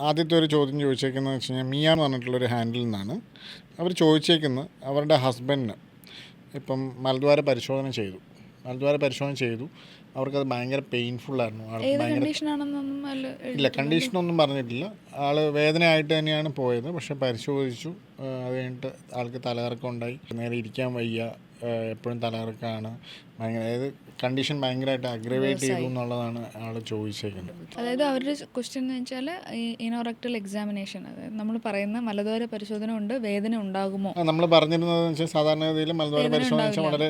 ആദ്യത്തെ ഒരു ചോദ്യം ചോദിച്ചേക്കുന്നത് വെച്ച് കഴിഞ്ഞാൽ മിയ എന്ന് പറഞ്ഞിട്ടുള്ളൊരു ഹാൻഡിൽ നിന്നാണ്. അവർ ചോദിച്ചേക്കുന്നത് അവരുടെ ഹസ്ബൻഡിന് ഇപ്പം മലദ്വാര പരിശോധന ചെയ്തു. മലദ്വാര പരിശോധന ചെയ്തു. അവർക്കത് ഭയങ്കര പെയിൻഫുൾ ആയിരുന്നു. ഇല്ല കണ്ടീഷനൊന്നും പറഞ്ഞിട്ടില്ല. ആൾ വേദനയായിട്ട് തന്നെയാണ് പോയത്. പക്ഷെ പരിശോധിച്ചു. അത് കഴിഞ്ഞിട്ട് ആൾക്ക് തലകറക്കം ഉണ്ടായി. നേരെ ഇരിക്കാൻ വയ്യ. എപ്പോഴും തലകറക്കമാണ് ഭയങ്കര അതായത് കണ്ടീഷൻ ഭയങ്കരമായിട്ട് അഗ്രവേറ്റ് ചെയ്തു എന്നുള്ളതാണ് ആൾ ചോദിച്ചേക്കുന്നത്. അതായത് അവരുടെ ക്വസ്റ്റ്യൻ എന്ന് വെച്ചാൽ ഇനോറക്ടൽ എക്സാമിനേഷൻ അതായത് നമ്മൾ പറയുന്ന മലദ്വാര പരിശോധന ഉണ്ട് വേദന ഉണ്ടാകുമോ? നമ്മൾ പറഞ്ഞിരുന്നത് വെച്ചാൽ സാധാരണഗതിയിൽ മലദ്വാര പരിശോധന വെച്ചാൽ വളരെ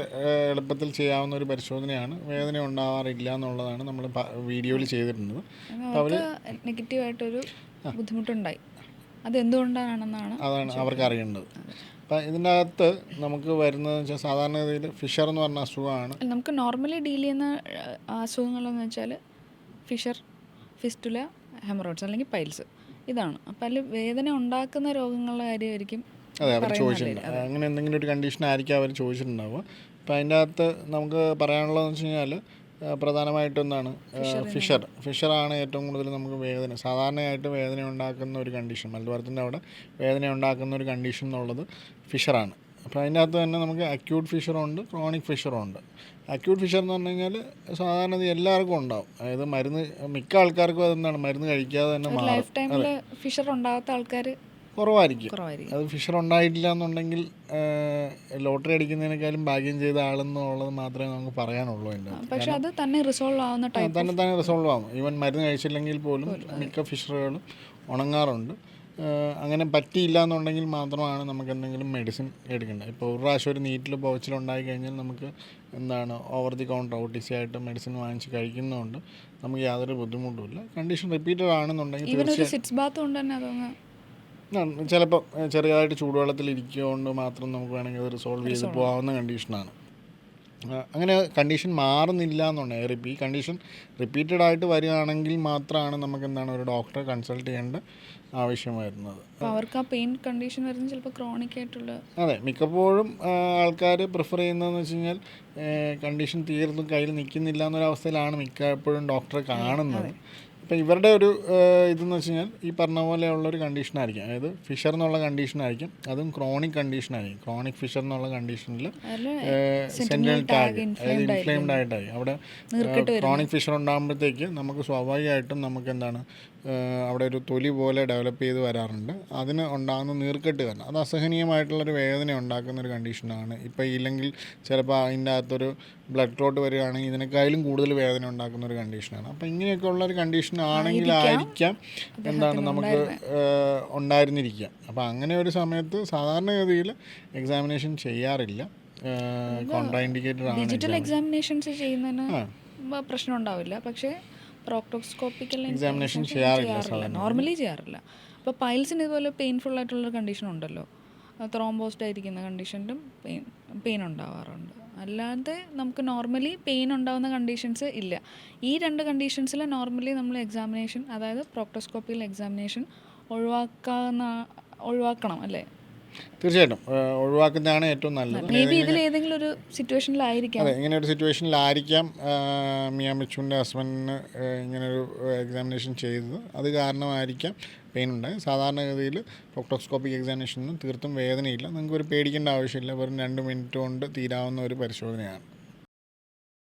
എളുപ്പത്തിൽ ചെയ്യാവുന്ന ഒരു പരിശോധനയാണ്. വേദന ഉണ്ടാവാറില്ല എന്നുള്ളതാണ് നമ്മൾ വീഡിയോയിൽ ചെയ്തിരുന്നത്. അവർക്ക് നെഗറ്റീവായിട്ടൊരു ബുദ്ധിമുട്ടുണ്ടായി. അത് എന്തുകൊണ്ടാണെന്നാണ് അതാണ് അവർക്ക് അറിയേണ്ടത് അപ്പം ഇതിന്റെ അകത്ത് നമുക്ക് വരുന്നത് വെച്ചാൽ സാധാരണഗതിയിൽ ഫിഷർ എന്ന് പറഞ്ഞ അസുഖമാണ്. നമുക്ക് നോർമലി ഡീൽ ചെയ്യുന്ന അസുഖങ്ങളെന്ന് വെച്ചാൽ ഫിഷർ ഫിസ്റ്റുല ഹെമറോയിഡ്സ് അല്ലെങ്കിൽ പൈൽസ് ഇതാണ്. അപ്പം അതിൽ വേദന ഉണ്ടാക്കുന്ന രോഗങ്ങളുടെ കാര്യമായിരിക്കും അതെ അവർ ചോദിച്ചിട്ടുണ്ട്. അങ്ങനെ എന്തെങ്കിലും ഒരു കണ്ടീഷൻ ആയിരിക്കും അവർ ചോദിച്ചിട്ടുണ്ടാവുക. അപ്പം അതിന്റെ അകത്ത് നമുക്ക് പറയാനുള്ളതെന്ന് വെച്ച് കഴിഞ്ഞാൽ പ്രധാനമായിട്ടും എന്താണ് ഫിഷർ ഫിഷറാണ് ഏറ്റവും കൂടുതൽ നമുക്ക് വേദന സാധാരണയായിട്ട് വേദന ഉണ്ടാക്കുന്ന ഒരു കണ്ടീഷൻ മലദ്വാരത്തിന്റെ അവിടെ വേദന ഉണ്ടാക്കുന്ന ഒരു കണ്ടീഷൻ എന്നുള്ളത് ഫിഷറാണ്. അപ്പോൾ അതിന്റെ അകത്ത് തന്നെ നമുക്ക് അക്യൂട്ട് ഫിഷറുണ്ട് ക്രോണിക് ഫിഷറുണ്ട് അക്യൂട്ട് ഫിഷർ എന്ന് പറഞ്ഞു കഴിഞ്ഞാൽ സാധാരണ ഇത് എല്ലാവർക്കും ഉണ്ടാവും. അതായത് മരുന്ന് മിക്ക ആൾക്കാർക്കും അതെന്താണ്? മരുന്ന് കഴിക്കാതെ തന്നെ മാറും. ഫിഷർ ഉണ്ടാകാത്ത ആൾക്കാർ കുറവായിരിക്കും. കുറവായിരിക്കും. അത് ഫിഷർ ഉണ്ടായിട്ടില്ല എന്നുണ്ടെങ്കിൽ ലോട്ടറി അടിക്കുന്നതിനേക്കാളും ഭാഗ്യം ചെയ്ത ആളെന്നുള്ളത് മാത്രമേ നമുക്ക് പറയാനുള്ളൂ എന്റെ പക്ഷെ അത് തന്നെ റിസോൾവ് ആവുന്ന ടൈപ്പ് തന്നെ തന്നെ റിസോൾവ് ആവും. ഈവൻ മരുന്ന് കഴിച്ചില്ലെങ്കിൽ പോലും മിക്ക ഫിഷറുകളും ഉണങ്ങാറുണ്ട്. അങ്ങനെ പറ്റിയില്ല എന്നുണ്ടെങ്കിൽ മാത്രമാണ് നമുക്ക് എന്തെങ്കിലും മെഡിസിൻ എടുക്കേണ്ടത്. ഇപ്പോൾ ഒരു പ്രാവശ്യം ഒരു നീറ്റിൽ പോച്ചിലുണ്ടായി കഴിഞ്ഞാൽ നമുക്ക് എന്താണ് over the counter O T C ആയിട്ട് മെഡിസിൻ വാങ്ങിച്ച് കഴിക്കുന്നതുകൊണ്ട് നമുക്ക് യാതൊരു ബുദ്ധിമുട്ടുമില്ല. കണ്ടീഷൻ റിപ്പീറ്റഡ് ആണെന്നുണ്ടെങ്കിൽ ചിലപ്പോൾ ചെറിയതായിട്ട് ചൂടുവെള്ളത്തിൽ ഇരിക്കുകൊണ്ട് മാത്രം നമുക്ക് വേണമെങ്കിൽ അത് റിസോൾവ് ചെയ്ത് പോകാവുന്ന കണ്ടീഷനാണ് അങ്ങനെ കണ്ടീഷൻ മാറുന്നില്ല എന്നുണ്ടെങ്കിൽ റിപ്പീ കണ്ടീഷൻ റിപ്പീറ്റഡ് ആയിട്ട് വരികയാണെങ്കിൽ മാത്രമാണ് നമുക്ക് എന്താണ് ഒരു ഡോക്ടറെ കൺസൾട്ട് ചെയ്യേണ്ട ആവശ്യം വരുന്നത്. അവർക്ക് ആ പെയിൻ കണ്ടീഷൻ വരുന്നത് ചിലപ്പോൾ ക്രോണിക് ആയിട്ടുള്ള അതെ മിക്കപ്പോഴും ആൾക്കാർ പ്രിഫർ ചെയ്യുന്നതെന്ന് വെച്ച് കഴിഞ്ഞാൽ കണ്ടീഷൻ തീർന്നും കയ്യിൽ നിൽക്കുന്നില്ല എന്നൊരവസ്ഥയിലാണ് മിക്കപ്പോഴും ഡോക്ടറെ കാണുന്നത്. അപ്പം ഇവരുടെ ഒരു ഇതെന്ന് വെച്ച് കഴിഞ്ഞാൽ ഈ പറഞ്ഞ പോലെയുള്ള ഒരു കണ്ടീഷനായിരിക്കും അതായത് ഫിഷർ എന്നുള്ള കണ്ടീഷനായിരിക്കും അതും ക്രോണിക് കണ്ടീഷനായിരിക്കും ക്രോണിക് ഫിഷർ എന്നുള്ള കണ്ടീഷനിൽ സെൻട്രൽ സെന്റിനൽ ടാഗ് അതായത് ഇൻഫ്ലെയിംഡ് ആയിട്ടായി. അവിടെ ക്രോണിക് ഫിഷർ ഉണ്ടാകുമ്പോഴത്തേക്ക് നമുക്ക് സ്വാഭാവികമായിട്ടും നമുക്ക് എന്താണ് അവിടെ ഒരു തൊലി പോലെ ഡെവലപ്പ് ചെയ്ത് വരാറുണ്ട്. അതിന് ഉണ്ടാകുന്ന നീർക്കെട്ട് കാരണം അത് അസഹനീയമായിട്ടുള്ളൊരു വേദന ഉണ്ടാക്കുന്ന ഒരു കണ്ടീഷനാണ് ഇപ്പോൾ ഇല്ലെങ്കിൽ ചിലപ്പോൾ അതിന്റെ അകത്തൊരു ബ്ലഡ് ക്ലോട്ട് വരികയാണെങ്കിൽ ഇതിനേക്കാളും കൂടുതൽ വേദന ഉണ്ടാക്കുന്ന ഒരു കണ്ടീഷനാണ് അപ്പോൾ ഇങ്ങനെയൊക്കെ ഉള്ള ഒരു കണ്ടീഷൻ ആണെങ്കിലായിരിക്കാം എന്താണ് നമുക്ക് ഉണ്ടായിരുന്നിരിക്കുക അപ്പോൾ അങ്ങനെ ഒരു സമയത്ത് സാധാരണഗതിയിൽ എക്സാമിനേഷൻ ചെയ്യാറില്ല. കോൺട്രാഇൻഡിക്കേറ്റഡ് ആണ് ഡിജിറ്റൽ എക്സാമിനേഷൻസ് ചെയ്യുന്നതിന് പ്രശ്നം ഉണ്ടാവില്ല. പക്ഷേ പ്രോക്ടോസ്കോപ്പിക്കൽ എക്സാമിനേഷൻ ചെയ്യാറില്ല നോർമലി ചെയ്യാറില്ല. അപ്പോൾ പൈൽസിന് ഇതുപോലെ പെയിൻഫുൾ ആയിട്ടുള്ള കണ്ടീഷൻ ഉണ്ടല്ലോ. ത്രോംബോസ്റ്റ് ആയിരിക്കുന്ന കണ്ടീഷനിലും പെയിൻ പെയിൻ ഉണ്ടാവാറുണ്ട്. അല്ലാതെ നമുക്ക് നോർമലി പെയിൻ ഉണ്ടാകുന്ന കണ്ടീഷൻസ് ഇല്ല. ഈ രണ്ട് കണ്ടീഷൻസിൽ നോർമലി നമ്മൾ എക്സാമിനേഷൻ അതായത് പ്രോക്ടോസ്കോപ്പിയിൽ എക്സാമിനേഷൻ ഒഴിവാക്കാവുന്ന ഒഴിവാക്കണം അല്ലേ? തീർച്ചയായിട്ടും. ഒഴിവാക്കുന്നതാണ് ഏറ്റവും നല്ലത്. ഏതെങ്കിലും ഒരു സിറ്റുവേഷനിലായിരിക്കാം അതെ ഇങ്ങനെ ഒരു സിറ്റുവേഷനിലായിരിക്കാം മിയാമിച്ചുവിന്റെ ഹസ്ബൻഡിന് ഇങ്ങനെ ഒരു എക്സാമിനേഷൻ ചെയ്തത്. അത് കാരണമായിരിക്കാം. പെയിൻ ഉണ്ടായി സാധാരണഗതിയിൽ പ്രൊക്ടോസ്കോപ്പിക് എക്സാമിനേഷൻ തീർത്തും വേദനയില്ല. നിങ്ങൾക്ക് ഒരു പേടിക്കേണ്ട ആവശ്യമില്ല. വെറും രണ്ട് മിനിറ്റ് കൊണ്ട് തീരാവുന്ന ഒരു പരിശോധനയാണ്.